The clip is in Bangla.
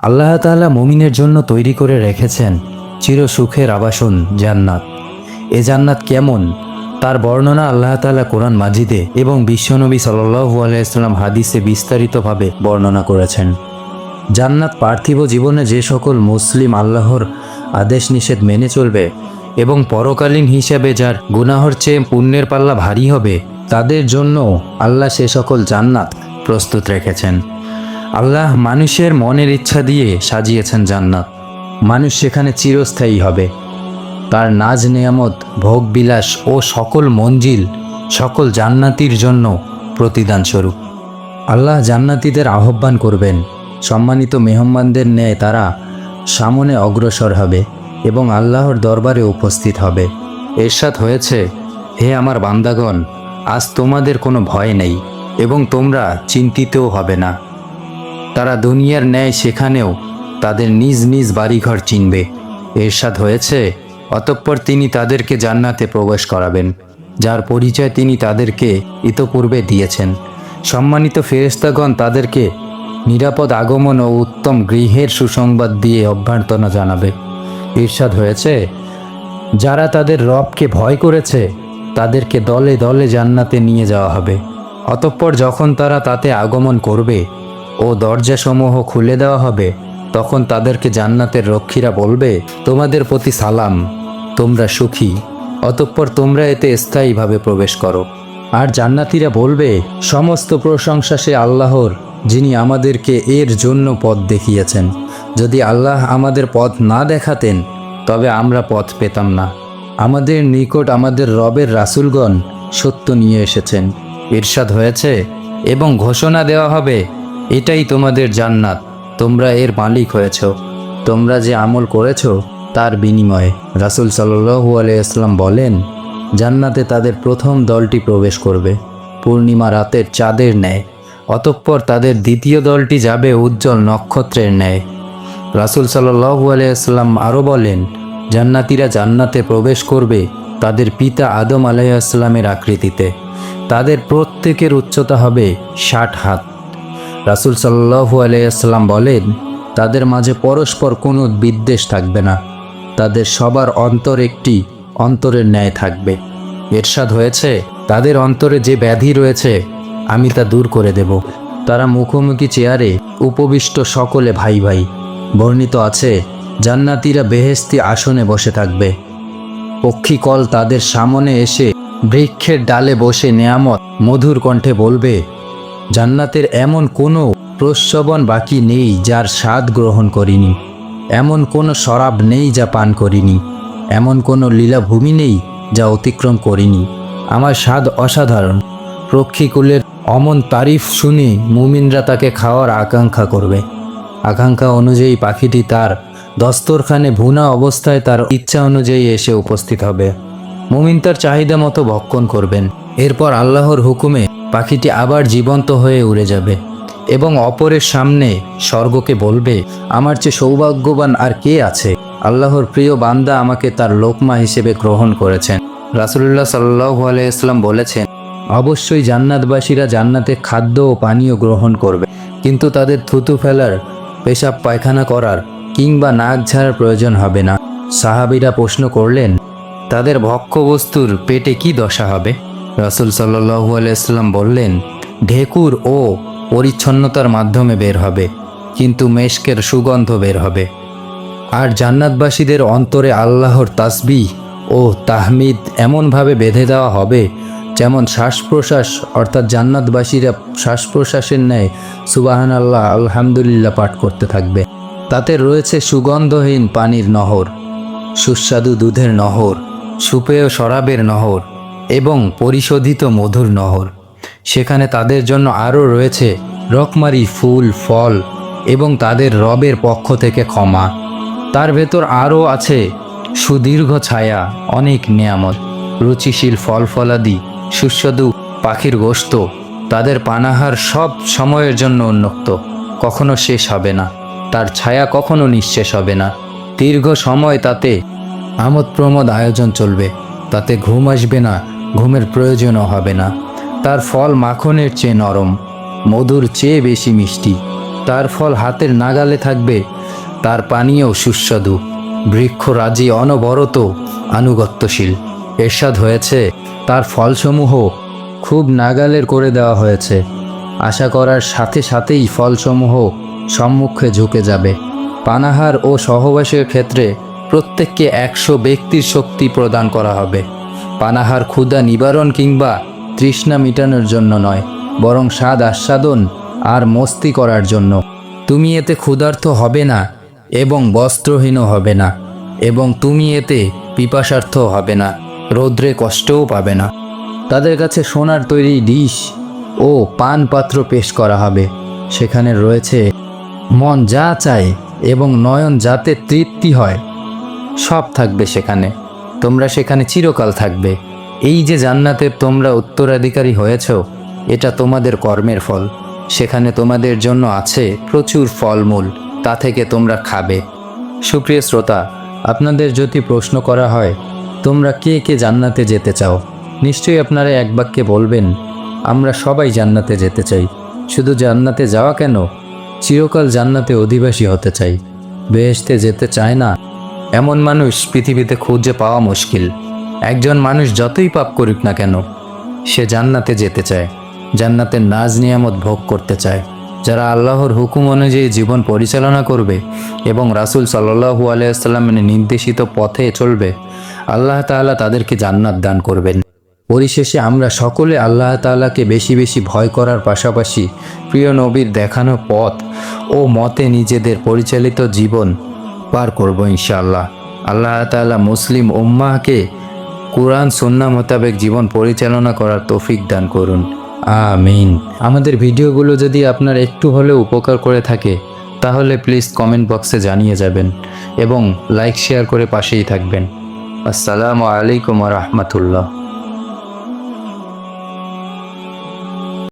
আল্লাহ তাআলা মুমিনের জন্য তৈরি করে রেখেছেন চির সুখের আবাসন জান্নাত। এ জান্নাত কেমন? তার বর্ণনা আল্লাহ তাআলা কোরআন মাজিদে এবং বিশ্বনবী সাল্লাল্লাহু আলাইহি হাদিসে বিস্তারিতভাবে বর্ণনা করেছেন। জান্নাত পার্থিব জীবনে যে সকল মুসলিম আল্লাহর আদেশ নিষেধ মেনে চলবে এবং পরকালীন হিসাবে যার গুনাহর চেয়ে পুণ্যের পাল্লা ভারী হবে, তাদের জন্য আল্লাহ সে সকল জান্নাত প্রস্তুত রেখেছেন। আল্লাহ মানুষের মনের ইচ্ছা দিয়ে সাজিয়েছেন জান্নাত। মানুষ সেখানে চিরস্থায়ী হবে। তার নাজ নেয়ামত, ভোগ বিলাস ও সকল মঞ্জিল সকল জান্নাতির জন্য প্রতিদান স্বরূপ আল্লাহ জান্নাতীদের আহ্বান করবেন। সম্মানিত মেহমানদের ন্যায় তারা সামনে অগ্রসর হবে এবং আল্লাহর দরবারে উপস্থিত হবে। এরশাদ হয়েছে, হে আমার বান্দাগণ, আজ তোমাদের কোনো ভয় নেই এবং তোমরা চিন্তিতও হবে না। তারা দুনিয়ার ন্যায় সেখানেও তাদের নিজ নিজ বাড়িঘর চিনবে। এরশাদ হয়েছে, অতঃপর তিনি তাদেরকে জান্নাতে প্রবেশ করাবেন, যার পরিচয় তিনি তাদেরকে ইতপূর্বে দিয়েছেন। সম্মানিত ফেরেস্তাগণ তাদেরকে নিরাপদ আগমন ও উত্তম গৃহের সুসংবাদ দিয়ে অভ্যর্থনা জানাবে। ঈর্ষাদ হয়েছে, যারা তাদের রবকে ভয় করেছে, তাদেরকে দলে দলে জান্নাতে নিয়ে যাওয়া হবে। অতঃপর যখন তারা তাতে আগমন করবে ও দরজাসমূহ খুলে দেওয়া হবে, তখন তাদেরকে জান্নাতের রক্ষীরা বলবে, তোমাদের প্রতি সালাম, তোমরা সুখী, অতঃপর তোমরা এতে স্থায়ীভাবে প্রবেশ করো। আর জান্নাতীরা বলবে, সমস্ত প্রশংসা সে আল্লাহর, যিনি আমাদেরকে এর জন্য পথ দেখিয়েছেন। যদি আল্লাহ আমাদের পথ না দেখাতেন, তবে আমরা পথ পেতাম না। আমাদের নিকট আমাদের রবের রাসূলগণ সত্য নিয়ে এসেছেন। ইরশাদ হয়েছে এবং ঘোষণা দেওয়া হবে এটাই তোমাদের জান্নাত। তোমরা এর মালিক হয়েছ। তোমরা যে আমল করেছ, তার বিনিময়ে। রাসূল সাল্লু আলাইসাল্লাম বলেন, জান্নাতে তাদের প্রথম দলটি প্রবেশ করবে। পূর্ণিমা রাতের চাঁদের ন্যায়। অতঃপর তাদের দ্বিতীয় দলটি যাবে উজ্জ্বল নক্ষত্রের ন্যায়। রাসূল সাল্লু আলাইসাল্লাম আরও বলেন, জান্নাতিরা জান্নাতে প্রবেশ করবে তাদের পিতা আদম আলাইসাল্লামের আকৃতিতে। তাদের প্রত্যেকের উচ্চতা হবে ষাট হাত। রাসূল সাল্লাহু আলাইসাল্লাম বলেন, তাদের মাঝে পরস্পর কোনো বিদ্বেষ থাকবে না। তাদের সবার অন্তর একটি অন্তরের ন্যায় থাকবে। এরশাদ হয়েছে, তাদের অন্তরে যে ব্যাধি রয়েছে, আমি তা দূর করে দেব। তারা মুখোমুখি চেয়ারে উপবিষ্ট সকলে ভাই ভাই। বর্ণিত আছে, জান্নাতীরা বেহেস্তি আসনে বসে থাকবে। পক্ষীকল তাদের সামনে এসে বৃক্ষের ডালে বসে নেয়ামত মধুর কণ্ঠে বলবে জান্নাতের এমন কোনো প্রস্রবণ বাকি নেই যার স্বাদ গ্রহণ করিনি। এমন কোনো শরাব নেই যা পান করিনি। এমন কোনো লীলাভূমি নেই যা অতিক্রম করিনি। আমার স্বাদ অসাধারণ। প্রক্ষিকুলের অমন তারিফ শুনে মুমিনরা তাকে খাওয়ার আকাঙ্ক্ষা করবে। আকাঙ্ক্ষা অনুযায়ী পাখিটি তার দস্তরখানে ভুনা অবস্থায় তার ইচ্ছা অনুযায়ী এসে উপস্থিত হবে। মুমিন তার চাহিদা মতো ভক্ষণ করবেন। এরপর আল্লাহর হুকুমে পাখিটি আবার জীবন্ত হয়ে উড়ে যাবে এবং অপরের সামনে স্বর্গকে বলবে, আমার চেয়ে সৌভাগ্যবান আর কে আছে? আল্লাহর প্রিয় বান্দা আমাকে তার লোকমা হিসেবে গ্রহণ করেছেন। রাসুলুল্লাহ সাল্লাহু আলাইসলাম বলেছেন, অবশ্যই জান্নাতবাসীরা জান্নাতে খাদ্য ও পানীয় গ্রহণ করবে, কিন্তু তাদের থুতু ফেলার, পেশাব পায়খানা করার কিংবা নাক ঝাড়ার প্রয়োজন হবে না। সাহাবিরা প্রশ্ন করলেন, তাদের ভক্ষ্যবস্তুর পেটে কি দশা হবে? রাসুল সাল্লু আলাইসাল্লাম বললেন, ঢেকুর ও পরিচ্ছন্নতার মাধ্যমে বের হবে, কিন্তু মেশকের সুগন্ধ বের হবে। আর জান্নাতবাসীদের অন্তরে আল্লাহর তাসবি ও তাহমিদ এমনভাবে বেঁধে দেওয়া হবে, যেমন শ্বাস প্রশ্বাস অর্থাৎ জান্নাতবাসীরা শ্বাস প্রশ্বাসের ন্যায় সুবাহান আল্লাহ আলহামদুলিল্লাহ পাঠ করতে থাকবে। তাতে রয়েছে সুগন্ধহীন পানির নহর, সুস্বাদু দুধের নহর, সুপেয় শরাবের নহর এবং পরিশোধিত মধুর নহর। সেখানে তাদের জন্য আরও রয়েছে রকমারি ফুল, ফল এবং তাদের রবের পক্ষ থেকে ক্ষমা। তার ভেতর আরও আছে সুদীর্ঘ ছায়া, অনেক নিয়ামত, রুচিশীল ফল ফলাদি সুস্বাদু পাখির গোস্ত তাদের পানাহার সব সময়ের জন্য উন্মুক্ত। কখনো শেষ হবে না, তার ছায়া কখনো নিঃশেষ হবে না। দীর্ঘ সময় তাতে আমোদ প্রমোদ আয়োজন চলবে, তাতে ঘুম আসবে না ঘুমের প্রয়োজনও হবে না। তার ফল মাখনের চেয়ে নরম, মধুর চেয়ে বেশি মিষ্টি। তার ফল হাতের নাগালে থাকবে, তার পানীয় সুস্বাদু। বৃক্ষরাজি অনবরত আনুগত্যশীল। এরশাদ হয়েছে, তার ফলসমূহ খুব নাগালের করে দেওয়া হয়েছে। আশা করার সাথে সাথেই ফলসমূহ সম্মুখে ঝুঁকে যাবে। পানাহার ও সহবাসের ক্ষেত্রে প্রত্যেককে একশো ব্যক্তির শক্তি প্রদান করা হবে। পানাহার, ক্ষুধা, নিবারণ কিংবা তৃষ্ণা মিটানোর জন্য নয়, বরং স্বাদ আস্বাদন আর মস্তি করার জন্য। তুমি এতে ক্ষুধার্ত হবে না এবং বস্ত্রহীনও হবে না, এবং তুমি এতে পিপাসার্থ হবে না, রৌদ্রে কষ্টও পাবে না। তাদের কাছে সোনার তৈরি ডিশ ও পান পাত্র পেশ করা হবে। সেখানে রয়েছে মন যা চায় এবং নয়ন যাতে তৃপ্তি হয়, সব থাকবে সেখানে। তোমরা সেখানে চিরকাল থাকবে। এই যে জান্নাতের তোমরা উত্তরাধিকারী হয়েছ, এটা তোমাদের কর্মের ফল। সেখানে তোমাদের জন্য আছে প্রচুর ফলমূল, তা থেকে তোমরা খাবে। সুপ্রিয় শ্রোতা, আপনাদের যদি প্রশ্ন করা হয়, তোমরা কে কে জান্নাতে যেতে চাও, নিশ্চয়ই আপনারা এক বাক্যে বলবেন, আমরা সবাই জান্নাতে যেতে চাই। শুধু জান্নাতে যাওয়া কেন? চিরকাল জান্নাতে অধিবাসী হতে চাই। বেহেশতে যেতে চায় না এমন মানুষ পৃথিবীতে খুঁজে পাওয়া মুশকিল। একজন মানুষ যতই পাপ করুক না কেন, সে জান্নাতে যেতে চায়, জান্নাতের নাজ নিয়ামত ভোগ করতে চায়, যারা আল্লাহর হুকুম অনুযায়ী জীবন পরিচালনা করবে এবং রাসূল সাল্লাহু আলাইসাল্লামের নির্দেশিত পথে চলবে, আল্লাহ তাআলা তাদেরকে জান্নাত দান করবেন। পরিশেষে আমরা সকলে আল্লাহ তাআলাকে বেশি বেশি ভয় করার পাশাপাশি প্রিয় নবীর দেখানো পথ ও মতে নিজেদের পরিচালিত জীবন পার করব ইনশাআল্লাহ। আল্লাহ তাআলা মুসলিম উম্মাহকে কোরআন সন্না মোতাবেক জীবন পরিচালনা করার তৌফিক দান করুন। আমিন। আমাদের ভিডিওগুলো যদি আপনার একটু হলেও উপকার করে থাকে, তাহলে প্লিজ কমেন্ট বক্সে জানিয়ে যাবেন এবং লাইক, শেয়ার করে পাশেই থাকবেন। আসসালামু আলাইকুম রহমতুল্লাহ।